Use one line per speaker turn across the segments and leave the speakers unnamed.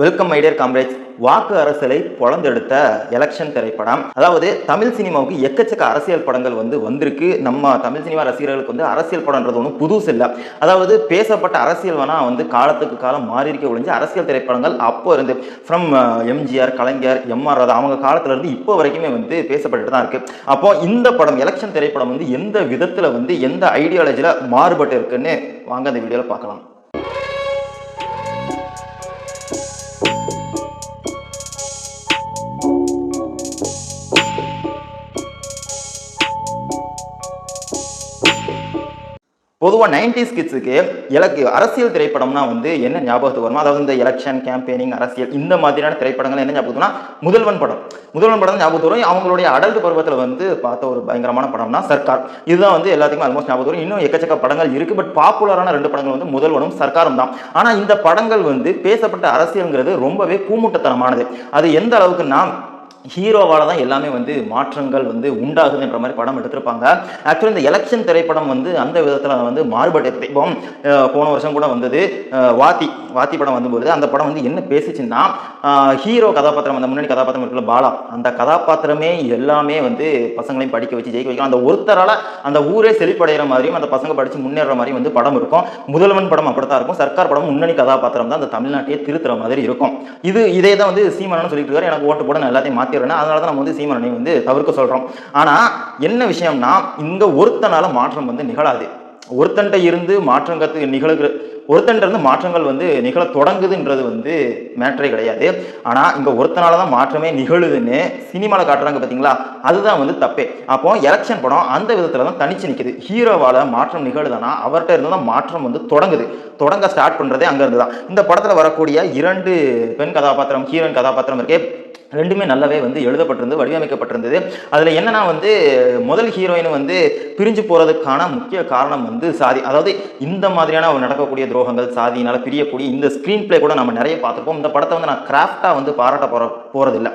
Welcome my dear காம்ரேஜ் வாக்கு அரசியலை பொழந்தெடுத்த election திரைப்படம். அதாவது தமிழ் சினிமாவுக்கு எக்கச்சக்க அரசியல் படங்கள் வந்து வந்திருக்கு. நம்ம தமிழ் சினிமா ரசிகர்களுக்கு வந்து அரசியல் படம்ன்றது ஒன்றும் புதுசு இல்லை. அதாவது பேசப்பட்ட அரசியல் வேணால் வந்து காலத்துக்கு காலம் மாறி இருக்க ஒழிஞ்சு அரசியல் திரைப்படங்கள் அப்போ இருந்து ஃப்ரம் எம்ஜிஆர் கலைஞர் எம்ஆர் ராதா அவங்க காலத்துல இருந்து இப்போ வரைக்குமே வந்து பேசப்பட்டுட்டு தான் இருக்கு. அப்போ இந்த படம் எலெக்ஷன் திரைப்படம் வந்து எந்த விதத்தில் வந்து எந்த ஐடியாலஜியில் மாறுபட்டு இருக்குன்னு வாங்க அந்த வீடியோவில் பார்க்கலாம். பொதுவாக நைன்டிஸ் கிட்ஸுக்கு இலக்கு அரசியல் திரைப்படம்னா வந்து என்ன ஞாபகத்துக்கு வருமோ? அதாவது இந்த எலெக்ஷன் கேம்பெயினிங் அரசியல் இந்த மாதிரியான திரைப்படங்கள் என்ன ஞாபகத்துனா முதல்வன் படம். முதல்வன் படம் ஞாபகத்து வரும். அவங்களுடைய அடல்ட் பருவத்தில் வந்து பார்த்த ஒரு பயங்கரமான படம்னா சர்க்கார். இதுதான் வந்து எல்லாத்துக்குமே ஆல்மோஸ்ட் ஞாபகத்து வரும். இன்னும் எக்கச்சக்க படங்கள் இருக்கு. பட் பாப்புலரான ரெண்டு படங்கள் வந்து முதல்வனும் சர்க்காரும் தான். ஆனால் இந்த படங்கள் வந்து பேசப்பட்ட அரசியல்ங்கிறது ரொம்பவே கூமுட்டத்தனமானது. அது எந்த அளவுக்குன்னா ஹீரோவால் தான் எல்லாமே வந்து மாற்றங்கள் வந்து உண்டாகுதுன்ற மாதிரி படம் எடுத்திருப்பாங்க. ஆக்சுவலி இந்த எலெக்ஷன் திரைப்படம் வந்து அந்த விதத்தில் வந்து மாறுபட்டு இப்போ போன வருஷம் கூட வந்தது. வாத்தி வாத்தி படம் வந்தபோது அந்த படம் வந்து என்ன பேசிச்சுன்னா ஹீரோ கதாபாத்திரம் அந்த முன்னணி கதாபாத்திரம் இருக்குல்ல பாலா அந்த கதாபாத்திரமே எல்லாமே வந்து பசங்களையும் படிக்க வச்சு ஜெயிக்க வைக்கும் அந்த ஒருத்தரால் அந்த ஊரே செழிப்படைகிற மாதிரியும் அந்த பசங்க படித்து முன்னேற மாதிரியும் வந்து படம் இருக்கும். முதல்வன் படம் அப்படித்தான் இருக்கும். சர்க்கார் படம் முன்னணி கதாபாத்திரம் தான் அந்த தமிழ்நாட்டையே திருத்துற மாதிரி இருக்கும். இது இதே தான் வந்து சீமானு சொல்லிட்டு இருக்காரு. எனக்கு ஓட்டு போட நான் எல்லாத்தையும் மாத்திடுறேன் அதனால தான் நம்ம வந்து சீமானனை வந்து தவிர்க்க சொல்கிறோம் ஆனால் என்ன விஷயம்னா இங்கே ஒருத்தனால மாற்றம் வந்து நிகழாது. ஒருத்தன்ட்ட இருந்து மாற்றம் கற்று நிகழ்கிற ஒருத்தன்ட்ட இருந்து மாற்றங்கள் வந்து நிகழ தொடங்குதுன்றது வந்து மேட்ரே கிடையாது. ஆனால் இங்கே ஒருத்தனால தான் மாற்றமே நிகழுதுன்னு சினிமாவில் காட்டுறாங்க பார்த்தீங்களா அதுதான் வந்து தப்பே. அப்போ எலெக்ஷன் படம் அந்த விதத்தில் தான் தனிச்சு நிற்குது ஹீரோவால் மாற்றம் நிகழுதுன்னா அவர்கிட்ட இருந்து தான் மாற்றம் வந்து தொடங்குது. தொடங்க ஸ்டார்ட் பண்ணுறதே அங்கேருந்து தான். இந்த படத்தில் வரக்கூடிய இரண்டு பெண் கதாபாத்திரம் ஹீரோயின் கதாபாத்திரம் இருக்கே ரெண்டுமே நல்லாவே வந்து எழுதப்பட்டிருந்து வடிவமைக்கப்பட்டிருந்தது. அதில் என்னன்னா வந்து முதல் ஹீரோயின் வந்து பிரிஞ்சு போகிறதுக்கான முக்கிய காரணம் வந்து சாதி. அதாவது இந்த மாதிரியான நடக்கக்கூடிய துரோகங்கள் சாதியினால் பிரியக்கூடிய இந்த ஸ்க்ரீன் பிளே கூட நம்ம நிறைய பார்த்துருப்போம். இந்த படத்தை வந்து நான் கிராஃப்டாக வந்து பாராட்ட போகிற போகிறதில்ல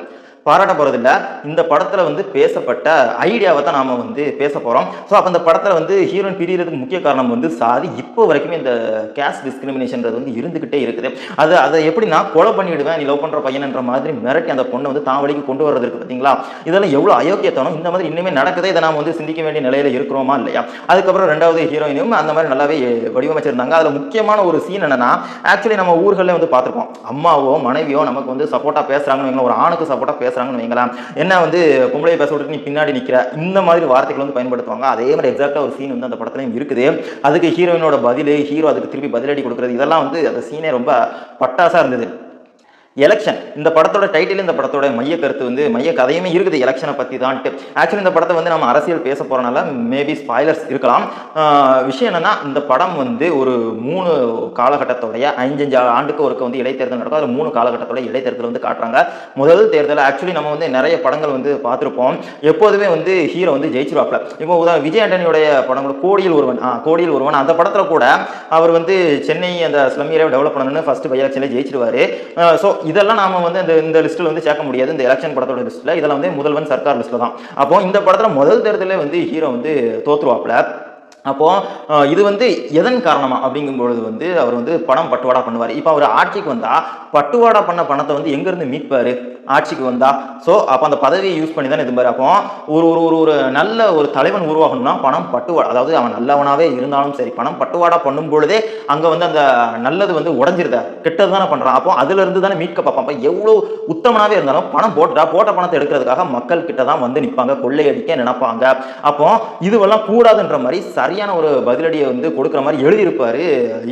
பாராட்ட போகிறதில்ல இந்த படத்தில் வந்து பேசப்பட்ட ஐடியாவை தான் நாம் வந்து பேச போகிறோம் ஸோ அப்போ அந்த படத்தில் வந்து ஹீரோயின் பிரியறதுக்கு முக்கிய காரணம் வந்து சாதி. இப்போ வரைக்குமே இந்த கேஸ்ட் டிஸ்கிரிமினேஷன்றது வந்து இருந்துக்கிட்டே இருக்குது. அது அதை எப்படி நான் கொலை பண்ணிவிடுவேன் நீ லவ் பண்ணுற பையன்ன்ற மாதிரி மிரட்டி அந்த பொண்ணை வந்து தான் வழிக்கு கொண்டு வர்றதுக்கு பார்த்தீங்களா இதெல்லாம் எவ்வளோ அயோக்கியத்தனம். இந்த மாதிரி இன்னுமே நடக்குதே இதை நாம் வந்து சிந்திக்க வேண்டிய நிலையில் இருக்கிறோமா இல்லையா? அதுக்கப்புறம் ரெண்டாவது ஹீரோயினும் அந்த மாதிரி நல்லாவே வடிவமைச்சிருந்தாங்க. அதில் முக்கியமான ஒரு சீன் என்னன்னா ஆக்சுவலி நம்ம ஊர்களில் வந்து பார்த்துருப்போம் அம்மாவோ மனைவியோ நமக்கு வந்து சப்போர்ட்டாக பேசுகிறாங்கன்னு ஒரு ஆணுக்கு சப்போர்ட்டாக பேசுகிறாங்கன்னு வைங்களேன். என்ன வந்து பொம்பளை பேச விட்டு நீ பின்னாடி நிற்கிற இந்த மாதிரி வார்த்தைகள் வந்து பயன்படுத்துவாங்க. அதே மாதிரி எக்ஸாக்டாக ஒரு சீன் வந்து அந்த படத்துலையும் இருக்குது. அதுக்கு ஹீரோயினோட பதில் ஹீரோ அதுக்கு திருப்பி பதிலடி கொடுக்குறது இதெல்லாம் வந்து அந்த சீனே ரொம்ப பட்டாசாக இருந்தது. எலெக்ஷன் இந்த படத்தோட டைட்டில் இந்த படத்தோட மைய கருத்து வந்து மைய கதையுமே இருக்குது எலெக்ஷனை பற்றி தான்ட்டு. ஆக்சுவலி இந்த படத்தை வந்து நம்ம அரசியல் பேச போகிறனால மேபி ஸ்பாய்லர்ஸ் இருக்கலாம். விஷயம் என்னென்னா இந்த படம் வந்து ஒரு மூணு காலகட்டத்தோடைய அஞ்சஞ்சு ஆண்டுக்கு ஒருக்க வந்து இடைத்தேர்தல் நடக்கும். அதில் மூணு காலகட்டத்தோட இடைத்தேர்தல் வந்து காட்டுறாங்க. முதல் தேர்தல் ஆக்சுவலி நம்ம வந்து நிறைய படங்கள் வந்து பார்த்துருப்போம். எப்போதுமே வந்து ஹீரோ வந்து ஜெயிச்சிருவாப்ல இப்போ உதாரணம் விஜய் ஆண்டனியோடைய படம் கூட கோடியில் ஒருவன் கோடியில் ஒருவன். அந்த படத்தில் கூட அவர் வந்து சென்னை அந்த ஸ்லம் ஏரியாவை டெவலப் பண்ணணும்னு ஃபர்ஸ்ட் பை எலெக்ஷனில் ஜெயிச்சிருவாரு. ஸோ இதெல்லாம் நாம வந்து இந்த இந்த லிஸ்ட்டில் வந்து சேர்க்க முடியாது. இந்த எலெக்ஷன் படத்தோட லிஸ்ட்டில் இதெல்லாம் வந்து முதல்வன் சர்க்கார் லிஸ்ட்டில் தான். அப்போ இந்த படத்தில் முதல் தேர்தலே வந்து ஹீரோ வந்து தோத்துருவாப்ல அப்போது இது வந்து எதன் காரணமா? அப்படிங்கும் பொழுது வந்து அவர் வந்து பணம் பட்டுவாடா பண்ணுவார். இப்போ அவர் ஆட்சிக்கு வந்தால் பட்டுவாடா பண்ண பணத்தை வந்து எங்கேருந்து மீட்பார்? ஆட்சிக்கு வந்தா. ஸோ அப்போ அந்த பதவியை யூஸ் பண்ணி தான் இதுமாரி அப்போ ஒரு ஒரு ஒரு ஒரு நல்ல ஒரு தலைவன் உருவாகணும்னா பணம் பட்டுவாடா. அதாவது அவன் நல்லவனாகவே இருந்தாலும் சரி பணம் பட்டுவாடா பண்ணும் பொழுதே அங்கே வந்து அந்த நல்லது வந்து உடஞ்சிருத கெட்டது தானே பண்ணுறான் அப்போ அதுலேருந்து தானே மீட்க பார்ப்பான். அப்போ எவ்வளோ உத்தமனாகவே இருந்தாலும் பணம் போட்டுடா போட்ட பணத்தை எடுக்கிறதுக்காக மக்கள் கிட்ட தான் வந்து நிற்பாங்க கொள்ளையடிக்க நினைப்பாங்க. அப்போ இதுவெல்லாம் கூடாதுன்ற மாதிரி சரியான ஒரு பதிலடியை வந்து கொடுக்குற மாதிரி எழுதியிருப்பாரு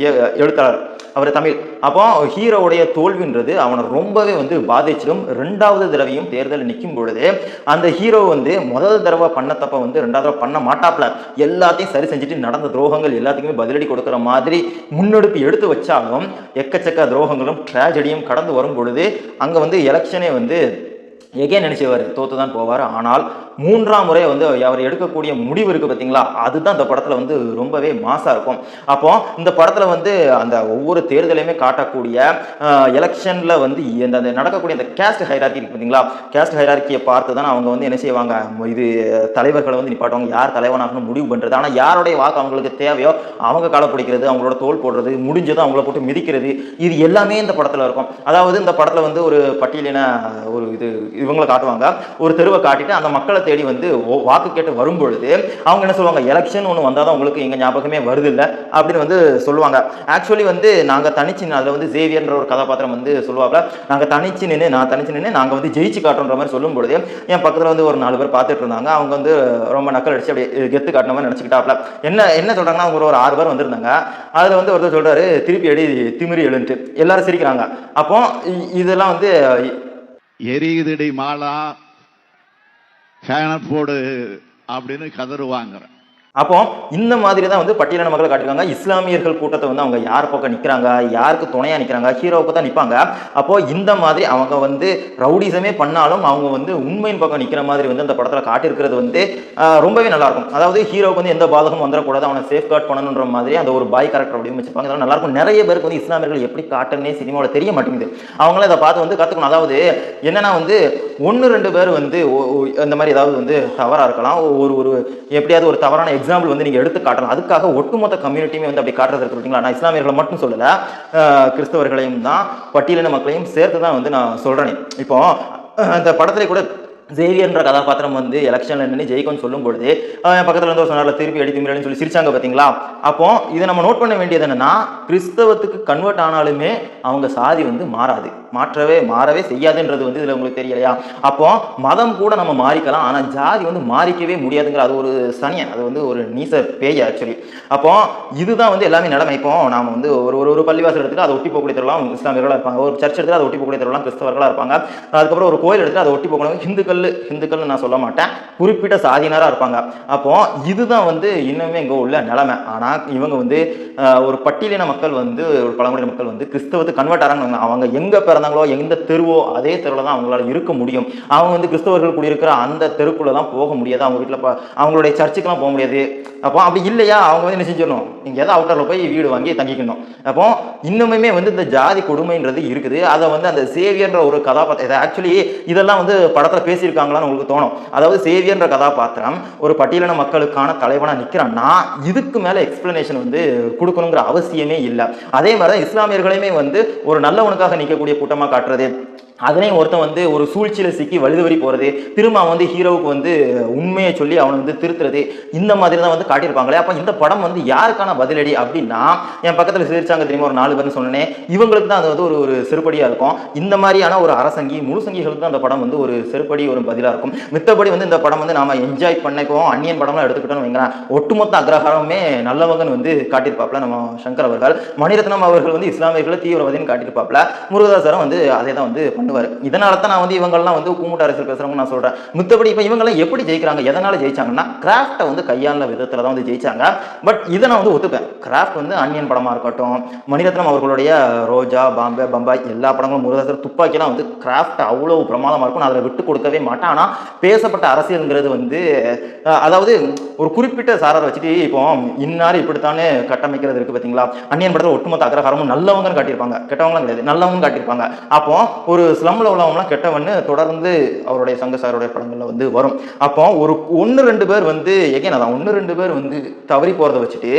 எ- எழுத்தாளர் அவர் தமிழ். அப்போ ஹீரோவுடைய தோல்வின்றது அவனை ரொம்பவே வந்து பாதிச்சிடும். ரெண்டாவது தடவையும் தேர்தல் நிற்கும் பொழுது அந்த ஹீரோ வந்து முதல் தடவை பண்ண தப்ப வந்து ரெண்டாவது தடவை பண்ண மாட்டாப்ல. எல்லாத்தையும் சரி செஞ்சுட்டு நடந்த துரோகங்கள் எல்லாத்துக்குமே பதிலடி கொடுக்குற மாதிரி முன்னெடுப்பு எடுத்து வச்சாலும் எக்கச்சக்க துரோகங்களும் ட்ராஜடியும் கடந்து வரும் பொழுது அங்கே வந்து எலெக்ஷனே வந்து எகே நினைச்சவர் தோத்து தான் போவார். ஆனால் மூன்றாம் முறை வந்து அவர் எடுக்கக்கூடிய முடிவு இருக்கு பார்த்தீங்களா அதுதான் இந்த படத்தில் வந்து ரொம்பவே மாசாக இருக்கும். அப்போ இந்த படத்தில் வந்து அந்த ஒவ்வொரு தேர்தலையுமே காட்டக்கூடிய எலெக்ஷனில் வந்து இந்த அந்த நடக்கக்கூடிய அந்த கேஸ்ட் ஹைரார்கி இருக்கு பார்த்தீங்களா கேஸ்ட் ஹைரார்கியை பார்த்து தான் அவங்க வந்து என்ன செய்வாங்க? இது தலைவர்களை வந்து நிப்பாட்டுவாங்க. யார் தலைவனாகணும் முடிவு பண்ணுறது ஆனால் யாருடைய வாக்கு அவங்களுக்கு தேவையோ அவங்க காலை பிடிக்கிறது அவங்களோட தோல் போடுறது முடிஞ்சதும் அவங்கள போட்டு மிதிக்கிறது இது எல்லாமே இந்த படத்தில் இருக்கும். அதாவது இந்த படத்தில் வந்து ஒரு பட்டியலின ஒரு இது இவங்களை காட்டுவாங்க. ஒரு தெருவை காட்டிட்டு அந்த மக்களை தேடி வந்து வாக்கு கேட்டு வரும்பொழுது அவங்க என்ன சொல்லுவாங்க எலெக்ஷன் ஒன்று வந்தால் தான் உங்களுக்கு எங்கள் ஞாபகமே வருது இல்லை அப்படின்னு வந்து சொல்லுவாங்க. ஆக்சுவலி வந்து நாங்கள் தனிச்சு அதில் வந்து ஜேவியர்ன்ற ஒரு கதாபாத்திரம் வந்து சொல்லுவாப்ல நாங்கள் தனிச்சு நின்று நான் தனிச்சு நின்று நாங்கள் வந்து ஜெயிச்சு காட்டுன்ற மாதிரி சொல்லும் பொழுது என் பக்கத்தில் வந்து ஒரு நாலு பேர் பார்த்துட்டு இருந்தாங்க. அவங்க வந்து ரொம்ப நக்கல் அடிச்சு அப்படியே கெத்து காட்டின மாதிரி நினச்சிக்கிட்டாப்ல என்ன என்ன சொல்கிறாங்கன்னா அவங்க ஒரு ஆறு பேர் வந்திருந்தாங்க. அதில் வந்து ஒருத்தர் சொல்கிறாரு திருப்பி அடி திமிரி எழுந்துட்டு. எல்லாரும் சிரிக்கிறாங்க. அப்போ இதெல்லாம் வந்து
எரியுதடி மாலா ஃபேனை போடு அப்படின்னு கதறுவாங்க
அப்போ இந்த மாதிரி தான் வந்து பட்டியலின மக்களை காட்டிருக்காங்க இஸ்லாமியர்கள் கூட்டத்தை வந்து அவங்க யார் பக்கம் நிற்கிறாங்க யாருக்கு துணையாக நிற்கிறாங்க ஹீரோவுக்கு தான் நிற்பாங்க அப்போ இந்த மாதிரி அவங்க வந்து ரவுடிசமே பண்ணாலும் அவங்க வந்து உண்மையின் பக்கம் நிற்கிற மாதிரி வந்து அந்த படத்தில் காட்டியிருக்கிறது வந்து ரொம்பவே நல்லா இருக்கும் அதாவது ஹீரோவுக்கு வந்து எந்த பாதகமும் வந்துடக்கூடாது அவனை சேஃப் கார்ட் பண்ணணுன்ற மாதிரி அந்த ஒரு பாய் கேரக்டர் அப்படின்னு வச்சுப்பாங்க அதெல்லாம் நல்லா இருக்கும் நிறைய பேருக்கு வந்து இஸ்லாமியர்கள் எப்படி காட்டுன்னே சினிமாவில் தெரிய மாட்டேங்குது. அவங்கள இதை பார்த்து வந்து கற்றுக்கணும் அதாவது என்னன்னா வந்து ஒன்று ரெண்டு பேர் வந்து இந்த மாதிரி ஏதாவது வந்து தவறாக இருக்கலாம். ஒரு ஒரு எப்படியாவது ஒரு தவறான எக்ஸாம்பிள் வந்து நீங்கள் எடுத்து காட்டலாம். அதுக்காக ஒட்டுமொத்த கம்யூனிட்டியுமே வந்து அப்படி காட்டுறது இருக்கு நான் இஸ்லாமியர்களை மட்டும் சொல்லலை. கிறிஸ்தவர்களையும் தான் பட்டியலின மக்களையும் சேர்த்து தான் வந்து நான் சொல்கிறேன் இப்போ அந்த படத்துல கூட ஜேவியர்ன்ற கதாபாத்திரம் வந்து எலெக்ஷன்ல நின்று ஜெயிக்கும்னு சொல்லும் பொழுது அவன் பக்கத்துல இருந்து ஒரு சொன்னார்ல திருப்பி அடி திமிரன்னு சொல்லி சிரிச்சாங்க பாத்தீங்களா? அப்போ இதை நம்ம நோட் பண்ண வேண்டியது என்னன்னா கிறிஸ்தவத்துக்கு கன்வெர்ட் ஆனாலுமே அவங்க சாதி வந்து மாறாது. மாற்றவே மாறவே செய்யாதுன்றது வந்து இதுல உங்களுக்கு தெரியலையா? அப்போ மதம் கூட நம்ம மாறிக்கலாம் ஆனா ஜாதி வந்து மாறிக்கவே முடியாதுங்கிற அது ஒரு சனியன் அது வந்து ஒரு நீச பேய் ஆக்சுவலி அப்போ இதுதான் வந்து எல்லாமே நிலைமை. இப்போ நாம வந்து ஒரு ஒரு ஒரு பள்ளிவாசல் எடுத்துட்டு அதை ஒட்டி போகக்கூடிய தெருலாம் இஸ்லாமியர்களாக இருப்பாங்க. ஒரு சர்ச் எடுத்துட்டு அதை ஒட்டி போகக்கூடிய தெருலாம் கிறிஸ்தவர்களாக இருப்பாங்க. அதுக்கப்புறம் ஒரு கோயில் எடுத்துட்டு அதை ஒட்டி போகணும். இந்துக்கள் ஹிந்துக்கள்னு நான் சொல்ல மாட்டேன். குறிப்பிட்ட சாதியினராக இருப்பாங்க. அப்போ இதுதான் வந்து இன்னுமே இங்கே உள்ள நிலைமை. ஆனால் இவங்க வந்து ஒரு பட்டியலின மக்கள் வந்து ஒரு பழங்குடியின மக்கள் வந்து கிறிஸ்தவத்துக்கு கன்வெர்ட் ஆகிறாங்க அவங்க எங்கே பிறந்தாங்களோ எந்த தெருவோ அதே தெருவில் தான் அவங்களால இருக்க முடியும். அவங்க வந்து கிறிஸ்தவர்கள் குடியிருக்கிற அந்த தெருக்குள்ளே தான் போக முடியாது. அவங்க வீட்டில் அவங்களுடைய சர்ச்சுக்கெல்லாம் போக முடியாது. அப்போ அப்படி இல்லையா? அவங்க வந்து என்ன செஞ்சிடணும்? நீங்கள் ஏதாவது அவுட்டரில் போய் வீடு வாங்கி தங்கிக்கணும். அப்போ இன்னுமே வந்து இந்த ஜாதி கொடுமைன்றது இருக்குது. அதை வந்து அந்த சேவியன்ற ஒரு கதாபாத்திரம் ஆக்சுவலி இதெல்லாம் வந்து படத்தில் பேசி பேசியிருக்காங்களான்னு உங்களுக்கு தோணும். அதாவது சேவியர்ன்ற கதாபாத்திரம் ஒரு பட்டியலின மக்களுக்கான தலைவனாக நிற்கிறான்னா இதுக்கு மேலே எக்ஸ்பிளனேஷன் வந்து கொடுக்கணுங்கிற அவசியமே இல்லை. அதே மாதிரி தான் இஸ்லாமியர்களையுமே வந்து ஒரு நல்லவனுக்காக நிற்கக்கூடிய கூட்டமாக காட்டுறது அதனையும் ஒருத்தன் வந்து ஒரு சூழ்ச்சியில் சிக்கி வழுதுவரி போகிறது திரும்ப அவன் வந்து ஹீரோவுக்கு வந்து உண்மையை சொல்லி அவனை வந்து திருத்துறது இந்த மாதிரி தான் வந்து காட்டியிருப்பாங்களே. அப்போ இந்த படம் வந்து யாருக்கான பதிலடி அப்படின்னா என் பக்கத்தில் சிரிச்சாங்க தெரியுமா? ஒரு நாலு பேர்னு சொன்னேன். இவங்களுக்கு தான் அது வந்து ஒரு ஒரு செருப்படியாக இருக்கும். இந்த மாதிரியான ஒரு அரசங்கி முழுசங்கிகளுக்கு தான் அந்த படம் வந்து ஒரு செருப்படி ஒரு பதிலாக இருக்கும். மித்தபடி வந்து இந்த படம் வந்து நாம என்ஜாய் பண்ணிக்குவோம். அந்நியன் படம்லாம் எடுத்துக்கிட்டோம்னு வைங்களேன். ஒட்டுமொத்த அக்ரஹாரமே நல்லவங்கன்னு வந்து காட்டியிருப்பாப்ல நம்ம சங்கர் அவர்கள். மணிரத்னம் அவர்கள் வந்து இஸ்லாமியர்களை தீவிரவாதின்னு காட்டியிருப்பாப்ல முருகதாசரம் வந்து அதே தான் வந்து பண்ணுவார். இதனால தான் நான் வந்து இவங்கெல்லாம் வந்து கூமுட்ட அரசியல் பேசுறவங்க நான் சொல்றேன். மித்தபடி இப்போ இவங்கெல்லாம் எப்படி ஜெயிக்கிறாங்க எதனால ஜெயிச்சாங்கன்னா கிராஃப்டை வந்து கையாள விதத்தில் தான் வந்து ஜெயிச்சாங்க. பட் இதை நான் வந்து ஒத்துப்பேன். கிராஃப்ட் வந்து அன்னியன் படமாக இருக்கட்டும் மணிரத்னம் அவர்களுடைய ரோஜா பாம்பே பம்பாய் எல்லா படங்களும் முருகதாசர் துப்பாக்கிலாம் வந்து கிராஃப்ட் அவ்வளோ பிரமாதமாக இருக்கும். நான் அதில் விட்டு கொடுக்கவே மாட்டேன். ஆனால் பேசப்பட்ட அரசியல்ங்கிறது வந்து அதாவது ஒரு குறிப்பிட்ட சாராரை வச்சுட்டு இப்போ இன்னார் இப்படித்தானே கட்டமைக்கிறது இருக்கு பார்த்தீங்களா அன்னியன் படத்தில் ஒட்டுமொத்த அக்ரஹாரமும் நல்லவங்கன்னு காட்டியிருப்பாங்க. கெட்டவங்களும் கிடையாது. நல்லவங்க காட்டியிருப்பாங்க. அப்போ ஒரு ஸ்லம்ல உள்ளவங்களாம் கெட்டவன்னு தொடர்ந்து அவருடைய சங்க சாருடைய படங்கள்ல வந்து வரும். அப்போ ஒரு ஒன்று ரெண்டு பேர் வந்து எகைன் அதான் ஒன்று ரெண்டு பேர் வந்து தவறி போகிறத வச்சுட்டு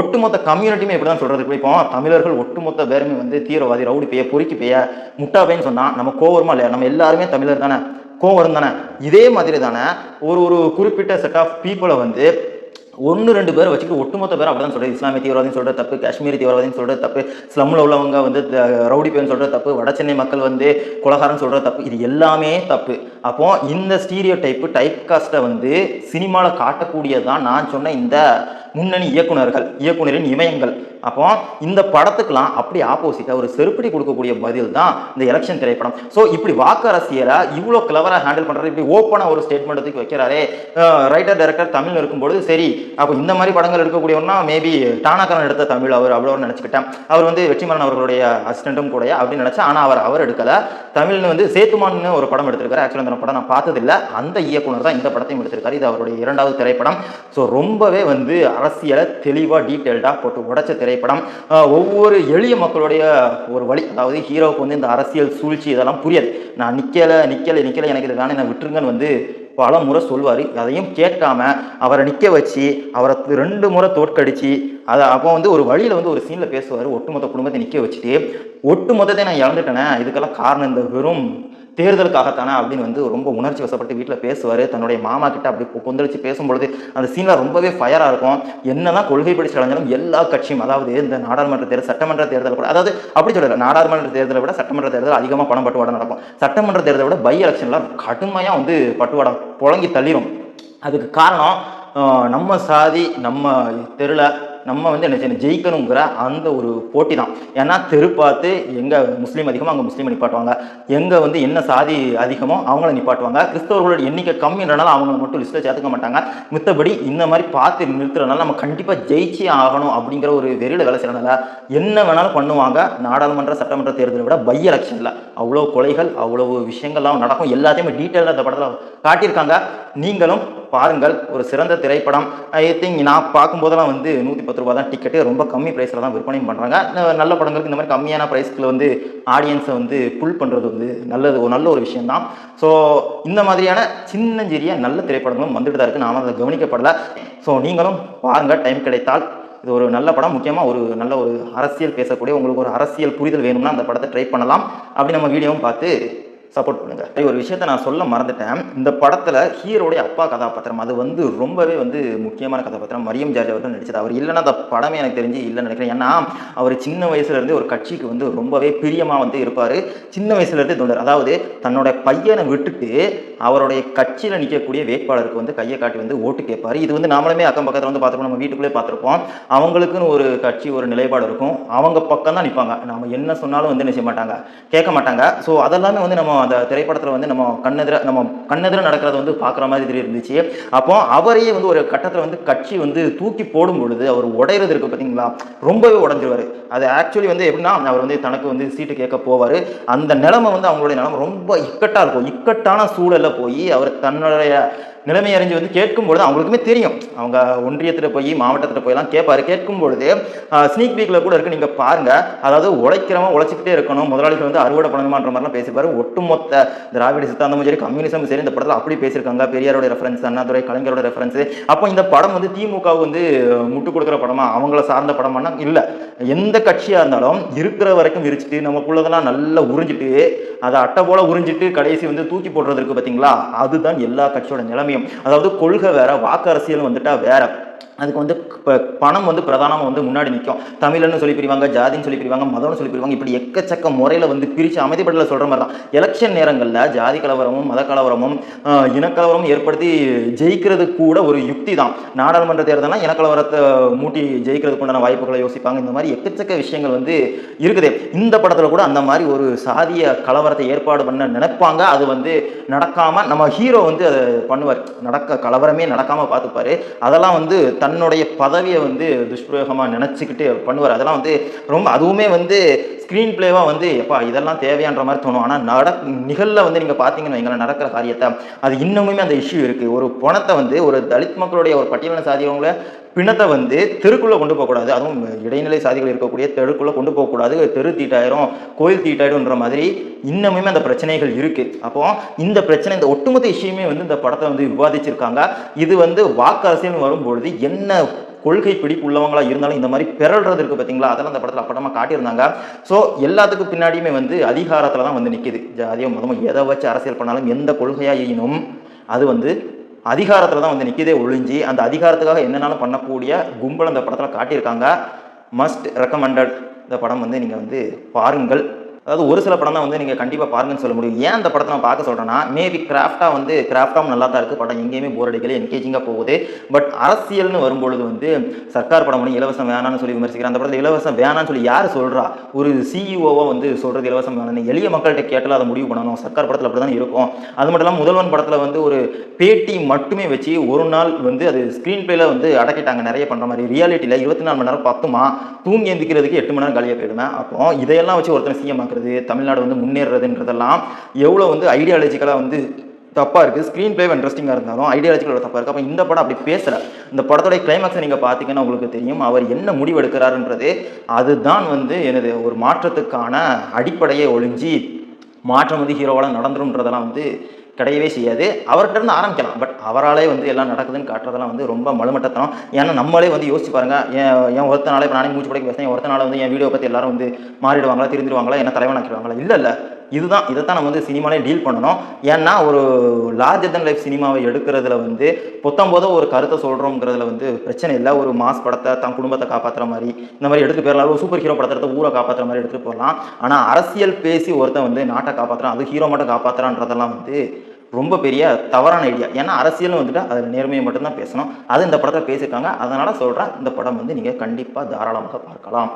ஒட்டுமொத்த கம்யூனிட்டியுமே இப்படி தான் சொல்றது. இப்போ தமிழர்கள் ஒட்டுமொத்த பேருமே வந்து தீவிரவாதி ரவுடி பெய்ய பொறுக்கி பெய்ய முட்டா பெய்யன்னு சொன்னா நம்ம கோவரமா இல்லையா? நம்ம எல்லாருமே தமிழர் தானே கோவரம் தானே இதே மாதிரி தானே ஒரு ஒரு குறிப்பிட்ட செட் ஆஃப் பீப்புளை வந்து ஒன்று ரெண்டு பேர் வச்சுக்கிட்டு ஒட்டுமொத்த பேர் அப்படி தான் சொல்கிறது இஸ்லாமிய தீவிரவாதின்னு சொல்கிற தப்பு காஷ்மீர் தீவிரவாதின்னு சொல்கிற தப்பு ஸ்லம்மில் உள்ளவங்க வந்து ரவுடி பேர்னு சொல்கிற தப்பு வட சென்னை மக்கள் வந்து குலகாரன்னு சொல்கிற தப்பு இது எல்லாமே தப்பு. அப்போ இந்த ஸ்டீரியோ டைப்பு டைப் காஸ்ட்டை வந்து சினிமாவில் காட்டக்கூடியதான் நான் சொன்ன இந்த முன்னணி இயக்குனர்கள் இயக்குனரின் இமயங்கள். அப்போ இந்த படத்துக்கெல்லாம் அப்படி ஆப்போசிட்டாக ஒரு செருப்படி கொடுக்கக்கூடிய பதில் தான் இந்த எலெக்ஷன் திரைப்படம். ஸோ இப்படி வாக்கு அரசியலை இவ்வளோ கிளவராக ஹேண்டில் பண்ணுறது இப்படி ஓப்பனாக ஒரு ஸ்டேட்மெண்ட் தூக்கி வைக்கிறாரே. ரைட்டர் டைரக்டர் தமிழ் இருக்கும்பொழுது சரி அப்போ இந்த மாதிரி படங்கள் எடுக்கக்கூடியவர்னா மேபி டானாக்காரன் எடுத்த தமிழ் அவர் அவ்வளோ நினச்சிக்கிட்டேன். அவர் வந்து வெற்றிமாறன் அவர்களுடைய அசிஸ்டண்ட்டும் கூட அப்படின்னு நினச்சா ஆனால் அவர் அவர் எடுக்கலை. தமிழ்னு வந்து சேத்துமான்னு ஒரு படம் எடுத்திருக்காரு. ஆக்சுவலாக அந்த படம் நான் பார்த்ததில்ல. அந்த இயக்குனர் தான் இந்த படத்தையும் எடுத்திருக்காரு. இது அவருடைய இரண்டாவது திரைப்படம். ஸோ ரொம்பவே வந்து அரசியலை தெளிவாக டீட்டெயில்டாக போட்டு உடைச்ச திரைப்படம். ஒவ்வொரு எளிய மக்களுடைய ஒரு வழி அதாவது ஹீரோவுக்கு வந்து இந்த அரசியல் சூழ்ச்சி இதெல்லாம் புரியாது. நான் நிற்கலை நிற்கலை நிற்கலை எனக்கு இது வேணும் என்னை விட்டுருங்கன்னு வந்து பல முறை சொல்வார். அதையும் கேட்காம அவரை நிற்க வச்சு அவரை ரெண்டு முறை தோற்கடிச்சு அதை அப்போ வந்து ஒரு வழியில் வந்து ஒரு சீனில் பேசுவார். ஒட்டுமொத்த குடும்பத்தை நிற்க வச்சுட்டு ஒட்டுமொத்தத்தை நான் இழந்துட்டேனே இதுக்கெல்லாம் காரணம் இந்த வெறும் தேர்தலுக்காகத்தானே அப்படின்னு வந்து ரொம்ப உணர்ச்சி வசப்பட்டு வீட்டில் பேசுவார். தன்னுடைய மாமா கிட்ட அப்படி கொந்தளிச்சு பேசும்பொழுது அந்த சீனில் ரொம்பவே ஃபயராக இருக்கும். என்னதான் கொள்கை பிடிச்சு அடைஞ்சாலும் எல்லா கட்சியும் அதாவது இந்த நாடாளுமன்ற தேர்தல் சட்டமன்ற தேர்தல் கூட அதாவது அப்படி சொல்லல நாடாளுமன்ற தேர்தலை விட சட்டமன்ற தேர்தல் அதிகமாக பணம் பட்டுவாடா நடக்கும். சட்டமன்ற தேர்தலை விட பை எலெக்ஷன்லாம் கடுமையாக வந்து பட்டுவாடா புழங்கி தள்ளிடும் அதுக்கு காரணம் நம்ம சாதி நம்ம தெருல நம்ம வந்து என்ன செய்யணும் ஜெயிக்கணுங்கிற அந்த ஒரு போட்டி தான் ஏன்னா தெரு பார்த்து எங்கே முஸ்லீம் அதிகமோ அங்கே முஸ்லீமை நிப்பாட்டுவாங்க. எங்கே வந்து என்ன சாதி அதிகமோ அவங்கள நிப்பாட்டுவாங்க. கிறிஸ்தவர்களோட எண்ணிக்கை கம்மின்றனால அவங்கள மட்டும் லிஸ்ட்டில் சேர்த்துக்க மாட்டாங்க. மித்தபடி இந்த மாதிரி பார்த்து நிறுத்துறதுனால நம்ம கண்டிப்பாக ஜெயிச்சே ஆகணும் அப்படிங்கிற ஒரு வெறியில் வேலை செய்யறதுனால என்ன வேணாலும் பண்ணுவாங்க. நாடாளுமன்ற சட்டமன்ற தேர்தலை விட பை எலெக்ஷனில் அவ்வளோ கொலைகள் அவ்வளோ விஷயங்கள்லாம் நடக்கும். எல்லாத்தையுமே டீட்டெயிலாக இந்த படத்தில் காட்டியிருக்காங்க. நீங்களும் பாருங்கள் ஒரு சிறந்த திரைப்படம். ஐ திங்க் நான் பார்க்கும்போதெல்லாம் வந்து நூற்றி பத்து ரூபா தான் டிக்கெட்டு ரொம்ப கம்மி ப்ரைஸில் தான் விற்பனையும் பண்ணுறாங்க நல்ல படங்களுக்கு இந்த மாதிரி கம்மியான ப்ரைஸ்க்கு வந்து ஆடியன்ஸை வந்து புல் பண்ணுறது வந்து நல்லது ஒரு நல்ல ஒரு விஷயம்தான் ஸோ இந்த மாதிரியான சின்னஞ்சிறிய நல்ல திரைப்படங்களும் வந்துட்டு தான் இருக்குது நாம் அதை கவனிக்கப்படலை. ஸோ நீங்களும் பாருங்கள் டைம் கிடைத்தால் இது ஒரு நல்ல படம். முக்கியமாக ஒரு நல்ல ஒரு அரசியல் பேசக்கூடிய உங்களுக்கு ஒரு அரசியல் புரிதல் வேணும்னா அந்த படத்தை ட்ரை பண்ணலாம். அப்படி நம்ம வீடியோவும் பார்த்து சப்போர்ட் பண்ணுங்க. ஒரு விஷயத்த நான் சொல்ல மறந்துட்டேன். இந்த படத்துல ஹீரோடைய அப்பா கதாபாத்திரம். அது வந்து ரொம்பவே வந்து முக்கியமான கதாபாத்திரம். மரியம் ஜார்ஜ் அவர்கள் நடிச்சது. அவர் இல்லைன்னா அந்த படமே எனக்கு தெரிஞ்சு இல்லைன்னு நினைக்கிறேன். ஏன்னா அவர் சின்ன வயசுலேருந்தே ஒரு கட்சிக்கு வந்து ரொம்பவே பிரியமா வந்து இருப்பாரு. சின்ன வயசுல இருந்தே தொண்டர். அதாவது தன்னோட பையனை விட்டுட்டு அவருடைய கட்சியில நிற்கக்கூடிய வேட்பாளருக்கு வந்து கையை காட்டி வந்து ஓட்டு கேட்பாரு. இது வந்து நாமளுமே அக்கம் பக்கத்துல வந்து பார்த்துருப்போம். நம்ம வீட்டுக்குள்ளே பார்த்துருப்போம். அவங்களுக்குன்னு ஒரு கட்சி ஒரு நிலைப்பாடு இருக்கும். அவங்க பக்கம் தான் நிற்பாங்க நாம என்ன சொன்னாலும் வந்து நினைச்ச மாட்டாங்க? கேட்க மாட்டாங்க. ஸோ அதெல்லாமே வந்து நம்ம அந்த திரைப்படத்தில் வந்து நம்ம கண்ணெதிர நம்ம கண்ணெதிர நடக்கிறத வந்து பார்க்குற மாதிரி இருந்துச்சு அப்போ அவரையே வந்து ஒரு கட்டத்தில் வந்து கட்சி வந்து தூக்கி போடும் பொழுது அவர் உடையிறது இருக்கு பார்த்தீங்களா ரொம்பவே உடஞ்சிருவார். அது ஆக்சுவலி வந்து எப்படின்னா அவர் வந்து தனக்கு வந்து சீட்டு கேட்க போவார். அந்த நிலைமை வந்து அவங்களுடைய நிலைமை ரொம்ப இக்கட்டாக இருக்கும். இக்கட்டான சூழலில் போய் அவர் தன்னுடைய நிலைமை அறிஞ்சு வந்து கேட்கும் பொழுது அவங்களுக்குமே தெரியும். அவங்க ஒன்றியத்தில் போய் மாவட்டத்தில் போயெல்லாம் கேட்பாரு. கேட்கும் பொழுது ஸ்னீக் பீக்கில் கூட இருக்கு. நீங்கள் பாருங்க. அதாவது உழைக்கிறவன் உழைச்சிக்கிட்டே இருக்கணும். முதலாளிகள் வந்து அறுவடை பண்ணணுமான்ற மாதிரிலாம் பேசிப்பாரு. ஒட்டுமொத்த திராவிட சித்தாந்தமும் சரி கம்யூனிசமும் சரி இந்த படத்தில் அப்படி பேசியிருக்காங்க. பெரியாரோட ரெஃபரன்ஸ் அண்ணாதுரை கலைஞரோட ரெஃபரன்ஸ் அப்போ இந்த படம் வந்து திமுக வந்து முட்டு கொடுக்குற படமா? அவங்கள சார்ந்த படமானா? இல்லை. எந்த கட்சியாக இருந்தாலும் இருக்கிற வரைக்கும் விரிச்சிட்டு நமக்குள்ளதெல்லாம் நல்லா உறிஞ்சிட்டு அதை அட்டை போல உறிஞ்சிட்டு கடைசி வந்து தூக்கி போடுறது இருக்கு பார்த்தீங்களா அதுதான் எல்லா கட்சியோட நிலைமையும். அதாவது கொள்கை வேற வாக்கு அரசியல் வந்துட்டா வேற. அதுக்கு வந்து ப- பணம் வந்து பிரதானமாக வந்து முன்னாடி நிற்கும் தமிழன்னு சொல்லி பிரிவாங்க ஜாதின்னு சொல்லி பிரிவாங்க மதம்னு சொல்லி பிரிவாங்க இப்படி எக்கச்சக்க முறையில் வந்து பிரித்து அமைதிப்படல சொல்கிற மாதிரி தான். எலெக்ஷன் நேரங்களில் ஜாதி கலவரமும் மத கலவரமும் இனக்கலவரமும் ஏற்படுத்தி ஜெயிக்கிறது கூட ஒரு யுக்தி தான். நாடாளுமன்ற தேர்தல்னா இனக்கலவரத்தை மூட்டி ஜெயிக்கிறதுக்கு உண்டான வாய்ப்புகளை யோசிப்பாங்க. இந்த மாதிரி எக்கச்சக்க விஷயங்கள் வந்து இருக்குது. இந்த படத்தில் கூட அந்த மாதிரி ஒரு சாதிய கலவரத்தை ஏற்பாடு பண்ண நினைப்பாங்க. அது வந்து நடக்காமல் நம்ம ஹீரோ வந்து அதை பண்ணுவார். நடக்க கலவரமே நடக்காமல் பார்த்துப்பாரு. அதெல்லாம் வந்து தன்னுடைய பதவியை வந்து துஷ்பிரயோகமாக நினச்சிக்கிட்டு பண்ணுவார். அதெல்லாம் வந்து ரொம்ப அதுவுமே வந்து ஸ்க்ரீன் பிளேவாக வந்து எப்பா இதெல்லாம் தேவையான்ற மாதிரி தோணும். ஆனால் நட நிகழில் வந்து நீங்கள் பார்த்தீங்கன்னு எங்களை நடக்கிற காரியத்தை அது இன்னுமுமே அந்த இஷ்யூ இருக்குது ஒரு பணத்தை வந்து ஒரு தலித் மக்களுடைய ஒரு பட்டியலின சாதியவங்களை பிணத்தை வந்து தெருக்குள்ளே கொண்டு போகக்கூடாது. அதுவும் இடைநிலை சாதிகள் இருக்கக்கூடிய தெருக்குள்ளே கொண்டு போகக்கூடாது. தெரு தீட்டாயிரும் கோயில் தீட்டாயிடும்ன்ற மாதிரி இன்னமுமே அந்த பிரச்சனைகள் இருக்குது அப்போ இந்த பிரச்சனை இந்த ஒட்டுமொத்த இஷ்யூமே வந்து இந்த படத்தை வந்து விவாதிச்சிருக்காங்க. இது வந்து வாக்கு அரசியல்னு வரும்பொழுது என்ன கொள்கை பிடிப்பு உள்ளவங்களாக இருந்தாலும் இந்த மாதிரி பிறல்றது இருக்குது பார்த்தீங்களா அதெல்லாம் அந்த படத்தில் அப்படமாக காட்டியிருந்தாங்க. ஸோ எல்லாத்துக்கும் பின்னாடியுமே வந்து அதிகாரத்தில் தான் வந்து நிற்கிது ஜாதியோ மதமோ எதை வச்சு அரசியல் பண்ணாலும் எந்த கொள்கையாக எயினும் அது வந்து அதிகாரத்தில் தான் வந்து நிற்கிதே ஒழிஞ்சு அந்த அதிகாரத்துக்காக என்னென்னாலும் பண்ணக்கூடிய கும்பல் அந்த படத்தில் காட்டியிருக்காங்க. மஸ்ட் ரெக்கமெண்டட் இந்த படம் வந்து நீங்கள் வந்து பாருங்கள். அதாவது ஒரு சில படம் தான் வந்து நீங்கள் கண்டிப்பாக பாருங்கன்னு சொல்ல முடியும். ஏன் அந்த படத்தை நான் பார்க்க சொல்கிறேன்னா மேபி கிராஃப்டாக வந்து கிராஃப்டாகவும் நல்லா தான் இருக்குது படம் எங்கேயுமே போர் அடிக்கல என்கேஜிங்காக போகுது. பட் அரசியல்னு வரும்பொழுது வந்து சர்க்கார் படம் வந்து இலவசம் வேணாம்னு சொல்லி விமர்சிக்கிறேன் அந்த படத்தில் இலவசம் வேணாம்னு சொல்லி யார் சொல்கிறா ஒரு சிஇஓவாக வந்து சொல்கிறது இலவசம் வேணாம்னு எளிய மக்கள்கிட்ட கேட்டால் அதை முடிவு பண்ணணும். சர்க்கார் படத்தில் அப்படி தான் இருக்கும். அது மட்டும் இல்லாமல் முதல்வன் படத்தில் வந்து ஒரு பேட்டி மட்டுமே வச்சு ஒரு நாள் வந்து அது ஸ்க்ரீன் பிளேல வந்து அடக்கிட்டாங்க. நிறைய பண்ணுற மாதிரி. ரியாலிட்டியில் இருபத்தி நாலு மணி நேரம் பத்துமா? தூங்கி எந்திக்கிறதுக்கு எட்டு மணி நேரம் காலியாக போயிடுவேன் அப்போ இதையெல்லாம் வச்சு ஒருத்தனை சிஎம் ஆக்குறது தமிழ்நாடு வந்து முன்னேறதுன்றதெல்லாம் எவ்வளோ வந்து ஐடியாலஜிக்கலாக வந்து தப்பாக இருக்குது ஸ்க்ரீன் பிளே இன்ட்ரெஸ்டிங்காக இருந்தாலும் ஐடியாலஜிக்கலோட தப்பாக இருக்குது அப்போ இந்த படம் அப்படி பேசலை. இந்த படத்தோடைய கிளைமேக்ஸை நீங்கள் பார்த்தீங்கன்னா உங்களுக்கு தெரியும். அவர் என்ன முடிவு எடுக்கிறாருன்றது அதுதான் வந்து எனது ஒரு மாற்றத்துக்கான அடிப்படையை ஒழிஞ்சி மாற்றம் வந்து ஹீரோவால் நடந்துரும்ன்றதெல்லாம் வந்து கிடையவே செய்யாது. அவர்கிட்ட இருந்து ஆரம்பிக்கலாம். பட் அவராலே வந்து எல்லாம் நடக்குதுன்னு காட்டுறதெல்லாம் வந்து ரொம்ப மலுமட்டத்தனம் ஏன்னா நம்மளே வந்து யோசிச்சு பாருங்க. ஏன் என் ஒருத்தனால இப்போ நானே மூச்சு படைக்க பேசுறேன் என் ஒருத்தனால வந்து என் வீடியோ பற்றி எல்லாரும் வந்து மாறிடுவாங்களா திருந்திடுவாங்களா என்ன தலைவனாக்கிடுவாங்களா இல்லை இல்லை. இதுதான் இதைத்தான் நம்ம வந்து சினிமாலே டீல் பண்ணணும். ஏன்னா ஒரு லார்ஜர் தன் லைஃப் சினிமாவை எடுக்கிறதுல வந்து பொத்தம்போதோ ஒரு கருத்தை சொல்கிறோங்கிறதுல வந்து பிரச்சனை இல்லை. ஒரு மாஸ் படத்தை தன் குடும்பத்தை காப்பாற்றுற மாதிரி இந்த மாதிரி எடுத்துட்டு போயிடலாம் ஒரு சூப்பர் ஹீரோ படத்தை ஊரை காப்பாற்றுற மாதிரி எடுத்துகிட்டு போகலாம் ஆனால் அரசியல் பேசி ஒருத்தன் வந்து நாட்டை காப்பாற்றுறான் அது ஹீரோ மட்டும் காப்பாற்றுறான்றதெல்லாம் வந்து ரொம்ப பெரிய தவறான ஐடியா ஏன்னா அரசியலும் வந்துட்டு அதில் நேர்மையை மட்டும்தான் பேசணும். அது இந்த படத்தில் பேசியிருக்காங்க அதனால் சொல்கிறேன் இந்த படம் வந்து நீங்கள் கண்டிப்பாக தாராளமாக பார்க்கலாம்.